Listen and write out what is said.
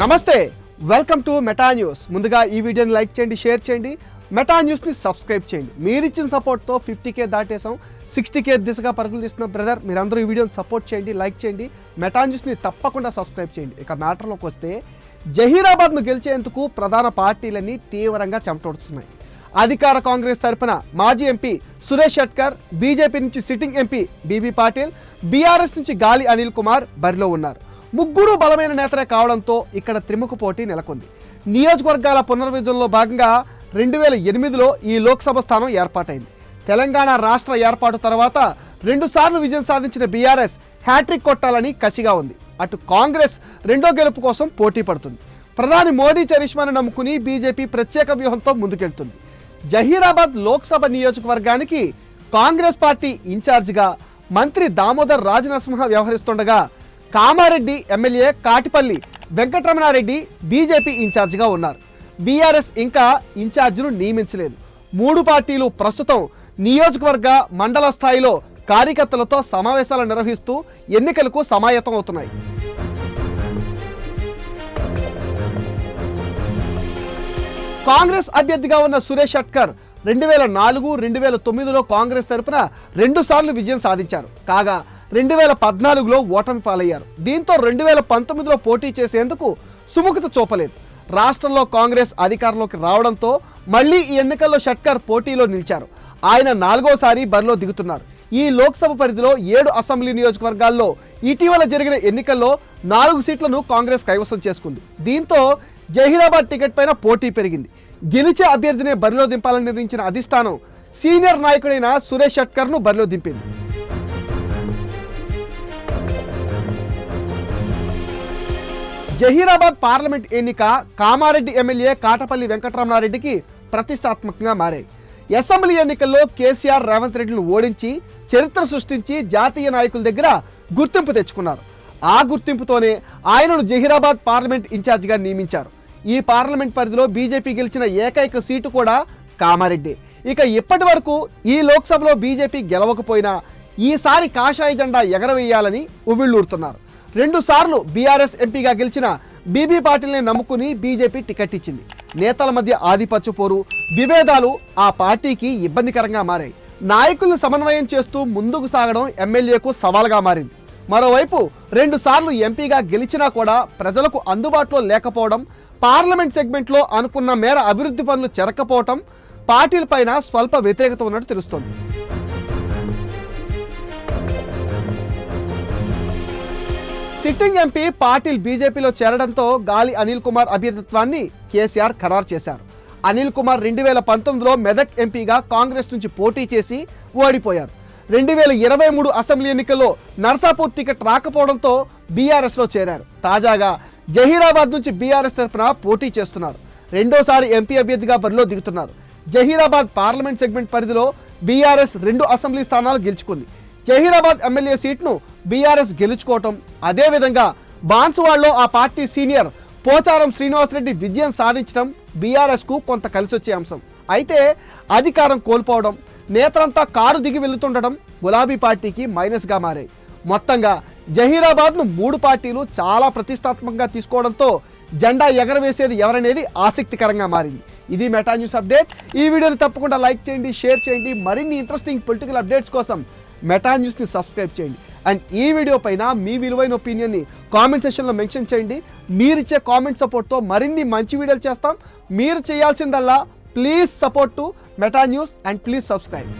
నమస్తే welcome to Meta news. ముందుగా ఈ వీడియోని లైక్ చేయండి షేర్ చేయండి. మెటా న్యూస్ని సబ్స్క్రైబ్ చేయండి. మీరు ఇచ్చిన సపోర్ట్తో ఫిఫ్టీ కే దాటేసాం సిక్స్టీ కే దిశగా పరుగులు తీస్తున్న బ్రదర్ మీరందరూ ఈ వీడియోని సపోర్ట్ చేయండి లైక్ చేయండి. మెటా న్యూస్ని తప్పకుండా సబ్స్క్రైబ్ చేయండి. ఇక మ్యాటర్లోకి వస్తే జహీరాబాద్ను గెలిచేందుకు ప్రధాన పార్టీలన్నీ తీవ్రంగా చెమటొడుతున్నాయి. అధికార కాంగ్రెస్ తరపున మాజీ ఎంపీ సురేష్ షట్కర్ బీజేపీ నుంచి sitting MP BB Patil BRS నుంచి గాలి అనిల్ కుమార్ బరిలో ఉన్నారు. ముగ్గురు బలమైన నేతలే కావడంతో ఇక్కడ త్రిముఖ పోటీ నెలకొంది. నియోజకవర్గాల పునర్విభజనలో భాగంగా రెండు వేల ఎనిమిదిలో ఈ లోక్సభ స్థానం ఏర్పాటైంది. తెలంగాణ రాష్ట్ర ఏర్పాటు తర్వాత రెండుసార్లు విజయం సాధించిన బీఆర్ఎస్ హ్యాట్రిక్ కొట్టాలని కసిగా ఉంది. అటు కాంగ్రెస్ రెండో గెలుపు కోసం పోటీ పడుతుంది. ప్రధాని మోడీ చరిష్మాను నమ్ముకుని బీజేపీ ప్రత్యేక వ్యూహంతో ముందుకెళ్తుంది. జహీరాబాద్ లోక్సభ నియోజకవర్గానికి కాంగ్రెస్ పార్టీ ఇన్ఛార్జిగా మంత్రి దామోదర్ రాజనరసింహ వ్యవహరిస్తుండగా కామారెడ్డి ఎమ్మెల్యే కాటిపల్లి వెంకటరమణారెడ్డి బీజేపీ ఇన్ఛార్జిగా ఉన్నారు. బీఆర్ఎస్ ఇంకా ఇన్ఛార్జిను నియమించలేదు. మూడు పార్టీలు ప్రస్తుతం నియోజకవర్గ మండల స్థాయిలో కార్యకర్తలతో సమావేశాలు నిర్వహిస్తూ ఎన్నికలకు సమాయత్తం అవుతున్నాయి. కాంగ్రెస్ అభ్యర్థిగా ఉన్న సురేష్ షట్కర్ రెండు వేల నాలుగు రెండు వేల తొమ్మిదిలో కాంగ్రెస్ తరపున రెండు సార్లు విజయం సాధించారు. కాగా రెండు వేల పద్నాలుగులో ఓటమి పాలయ్యారు. దీంతో రెండు వేల పంతొమ్మిదిలో పోటీ చేసేందుకు సుముఖత చూపలేదు. రాష్ట్రంలో కాంగ్రెస్ అధికారంలోకి రావడంతో మళ్ళీ ఈ ఎన్నికల్లో షట్కర్ పోటీలో నిలిచారు. ఆయన నాలుగోసారి బరిలో దిగుతున్నారు. ఈ లోక్సభ పరిధిలో ఏడు అసెంబ్లీ నియోజకవర్గాల్లో ఇటీవల జరిగిన ఎన్నికల్లో నాలుగు సీట్లను కాంగ్రెస్ కైవసం చేసుకుంది. దీంతో జహీరాబాద్ టికెట్ పైన పోటీ పెరిగింది. గెలిచే అభ్యర్థినే బరిలో దింపాలని నిర్ణయించిన అధిష్టానం సీనియర్ నాయకుడైన సురేష్ షట్కర్ను బరిలో దింపింది. జహీరాబాద్ పార్లమెంట్ ఎన్నిక కామారెడ్డి ఎమ్మెల్యే కాటపల్లి వెంకటరమణారెడ్డికి ప్రతిష్టాత్మకంగా మారాయి. అసెంబ్లీ ఎన్నికల్లో కేసీఆర్ రేవంత్ రెడ్డిని ఓడించి చరిత్ర సృష్టించి జాతీయ నాయకుల దగ్గర గుర్తింపు తెచ్చుకున్నారు. ఆ గుర్తింపుతోనే ఆయనను జహీరాబాద్ పార్లమెంట్ ఇన్ఛార్జిగా నియమించారు. ఈ పార్లమెంట్ పరిధిలో బీజేపీ గెలిచిన ఏకైక సీటు కూడా కామారెడ్డి. ఇక ఇప్పటి వరకు ఈ లోక్సభలో బీజేపీ గెలవకపోయినా ఈసారి కాషాయ జెండా ఎగరవేయాలని ఉవ్విళ్ళూరుతున్నారు. రెండుసార్లు బీఆర్ఎస్ ఎంపీగా గెలిచిన బీబీ పాటిల్ని నమ్ముకుని బీజేపీ టికెట్ ఇచ్చింది. నేతల మధ్య ఆధిపత్య పోరు విభేదాలు ఆ పార్టీకి ఇబ్బందికరంగా మారాయి. నాయకుల్ని సమన్వయం చేస్తూ ముందుకు సాగడం ఎమ్మెల్యేకు సవాల్గా మారింది. మరోవైపు రెండుసార్లు ఎంపీగా గెలిచినా కూడా ప్రజలకు అందుబాటులో లేకపోవడం పార్లమెంట్ సెగ్మెంట్లో అనుకున్న మేర అభివృద్ధి పనులు చెరకపోవటం పార్టీలపైన స్వల్ప వ్యతిరేకత ఉన్నట్టు తెలుస్తోంది. సిట్టింగ్ ఎంపీ పాటిల్ బీజేపీలో చేరడంతో గాలి అనిల్ కుమార్ అభ్యర్థిత్వాన్ని కేసీఆర్ ఖరారు చేశారు. అనిల్ కుమార్ రెండు వేల పంతొమ్మిదిలో మెదక్ ఎంపీగా కాంగ్రెస్ నుంచి పోటీ చేసి ఓడిపోయారు. రెండు వేల ఇరవై మూడు అసెంబ్లీ ఎన్నికల్లో నర్సాపూర్ టికెట్ రాకపోవడంతో బీఆర్ఎస్లో చేరారు. తాజాగా జహీరాబాద్ నుంచి బీఆర్ఎస్ తరఫున పోటీ చేస్తున్నారు. రెండోసారి ఎంపీ అభ్యర్థిగా బరిలో దిగుతున్నారు. జహీరాబాద్ పార్లమెంట్ సెగ్మెంట్ పరిధిలో బీఆర్ఎస్ రెండు అసెంబ్లీ స్థానాలు గెలుచుకుంది. జహీరాబాద్ ఎమ్మెల్యే సీట్ను బీఆర్ఎస్ గెలుచుకోవటం. అదేవిధంగా బాన్సువాడలో ఆ పార్టీ సీనియర్ పోచారం శ్రీనివాసరెడ్డి విజయం సాధించడం బీఆర్ఎస్కు కొంత కలిసొచ్చే అంశం. అయితే అధికారం కోల్పోవడం నేతలంతా కారు దిగి వెళ్తుండడం గులాబీ పార్టీకి మైనస్గా మారాయి. మొత్తంగా జహీరాబాద్ను మూడు పార్టీలు చాలా ప్రతిష్టాత్మకంగా తీసుకోవడంతో జెండా ఎగరవేసేది ఎవరనేది ఆసక్తికరంగా మారింది. ఇది మెటా న్యూస్ అప్డేట్. ఈ వీడియోని తప్పకుండా లైక్ చేయండి షేర్ చేయండి. మరిన్ని ఇంట్రెస్టింగ్ పొలిటికల్ అప్డేట్స్ కోసం మెటా న్యూస్ని సబ్స్క్రైబ్ చేయండి. అండ్ ఈ వీడియో పైన మీ విలువైన ఒపీనియన్ని కామెంట్ సెషన్లో మెన్షన్ చేయండి. మీరిచ్చే కామెంట్ సపోర్ట్తో మరిన్ని మంచి వీడియోలు చేస్తాం. మీరు చేయాల్సిందల్లా please support to Meta news and please subscribe